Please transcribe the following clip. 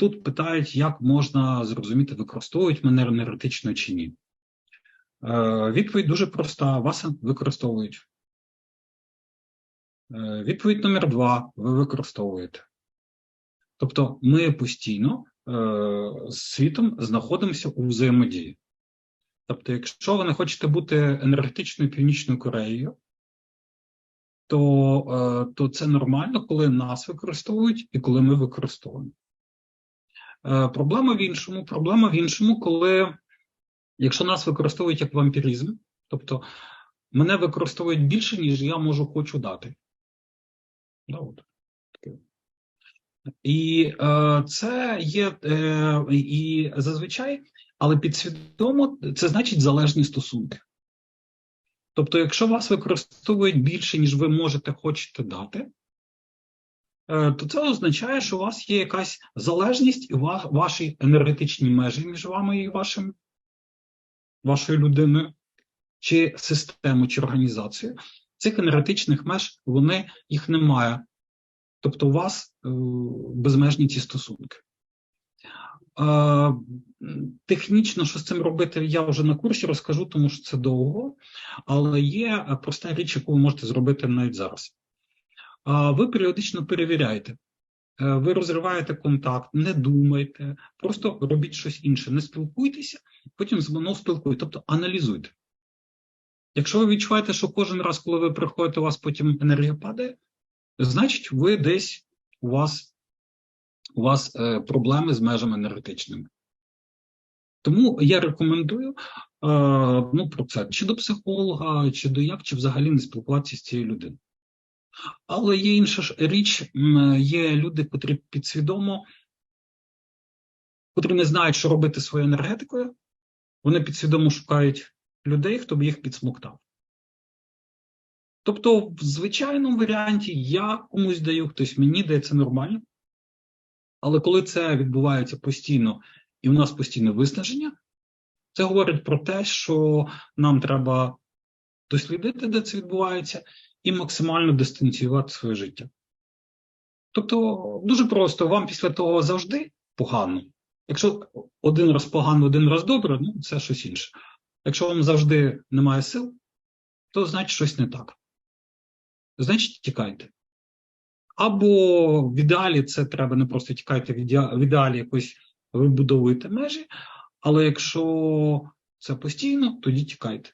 тут питають, як можна зрозуміти, використовують мене енергетично чи ні. Е, Відповідь дуже проста: вас використовують. Е, Відповідь номер два: ви використовуєте. Тобто, ми постійно е, з світом знаходимося у взаємодії. Тобто, якщо ви не хочете бути енергетичною Північною Кореєю, то, е, то це нормально, коли нас використовують і коли ми використовуємо. Е, Проблема в іншому. Проблема в іншому, коли якщо нас використовують як вампіризм, тобто мене використовують більше, ніж я можу хочу дати. Да, от. І е, це є е, і зазвичай, але підсвідомо це значить залежні стосунки. Тобто, якщо вас використовують більше, ніж ви можете хочете дати, то це означає, що у вас є якась залежність і ва- ваші енергетичні межі між вами і вашим, вашою людиною, чи системою, чи організацією. Цих енергетичних меж вони їх немає. Тобто, у вас е, безмежні ці стосунки. Е, Технічно, що з цим робити, я вже на курсі розкажу, тому що це довго, але є е, проста річ, яку ви можете зробити навіть зараз. Ви періодично перевіряєте. Е, Ви розриваєте контакт, не думайте, просто робіть щось інше. Не спілкуйтеся, потім знову спілкуйтесь, тобто аналізуйте. Якщо ви відчуваєте, що кожен раз, коли ви приходите, у вас потім енергія падає, значить, ви десь у вас, у вас е, проблеми з межами енергетичними. Тому я рекомендую е, ну, про це чи до психолога, чи до як, чи взагалі не спілкуватися з цією людиною. Але є інша ж річ, є люди, котрі підсвідомо, котрі не знають, що робити своєю енергетикою, вони підсвідомо шукають людей, хто б їх підсмоктав. Тобто, в звичайному варіанті я комусь даю, хтось мені дає це нормально. Але коли це відбувається постійно і у нас постійне виснаження, це говорить про те, що нам треба дослідити, де це відбувається, і максимально дистанціювати своє життя. Тобто, дуже просто, вам після того завжди погано. Якщо один раз погано, один раз добре, ну це щось інше. Якщо вам завжди немає сил, то значить щось не так. Значить, тікайте. Або в ідеалі це треба не просто тікайте, в ідеалі якось вибудовуєте межі, але якщо це постійно, тоді тікайте.